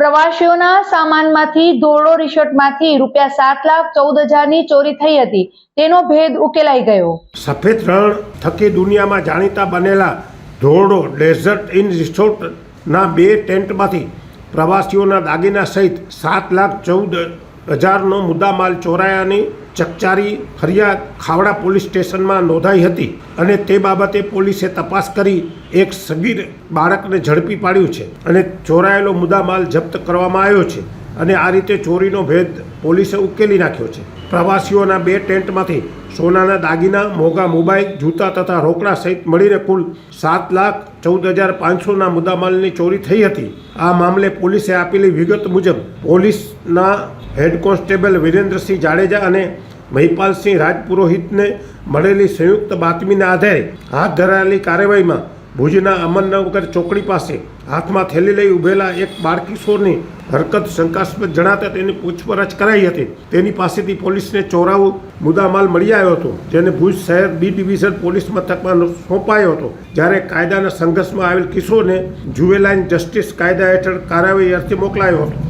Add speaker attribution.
Speaker 1: પ્રવાસીઓના સામાનમાંથી ધોરડો રિસોર્ટમાંથી રૂપિયા સાત લાખ ચૌદ હજારની ચોરી થઈ હતી. તેનો ભેદ ઉકેલાઈ ગયો.
Speaker 2: સફેદ રણ થકી દુનિયામાં જાણીતા બનેલા ધોરડો ડેઝર્ટ ઇન રિસોર્ટના બે ટેન્ટમાંથી પ્રવાસીઓના દાગીના સહિત સાત લાખ ચૌદ હજારનો મુદ્દામાલ ચોરાયાની ચકચારી, ફરિયાદ ખાવડા પોલીસ સ્ટેશનમાં નોંધાઈ હતી અને તે બાબતે પોલીસે તપાસ કરી એક સગીર બાળકને ઝડપી પાડ્યું છે અને ચોરાયેલો મુદ્દામાલ જપ્ત કરવામાં આવ્યો છે. અને આ રીતે ચોરીનો ભેદ પોલીસે ઉકેલી નાખ્યો છે. પ્રવાસીઓના બે ટેન્ટમાંથી સોનાના દાગીના, મોંઘા મોબાઈલ, જૂતા તથા રોકડા સહિત મળીને કુલ સાત લાખ ચૌદ હજાર પાંચસોના મુદ્દામાલની ચોરી થઈ હતી. આ મામલે પોલીસે આપેલી વિગત મુજબ પોલીસના હેડ કોન્સ્ટેબલ વિરેન્દ્રસિંહ જાડેજા અને મહિપાલસિંહ રાજપુરોહિતને મળેલી સંયુક્ત બાતમીના આધારે હાથ ધરાયેલી કાર્યવાહીમાં ભુજના અમરનગર ચોકડી પાસે હાથમાં થેલી લઈ ઊભેલા એક બાળકિશોરની હરકત શંકાસ્પદ જણાતા તેની પૂછપરછ કરાઈ હતી. તેની પાસેથી પોલીસને ચોરાવું મુદ્દામાલ મળી આવ્યો હતો, જેને ભુજ શહેર બી ડિવિઝન પોલીસ મથકમાં સોંપાયો હતો. જ્યારે કાયદાના સંઘર્ષમાં આવેલ કિશોરને જુવેલાઇન જસ્ટિસ કાયદા હેઠળ કાર્યવાહી અર્થે મોકલાયો હતો.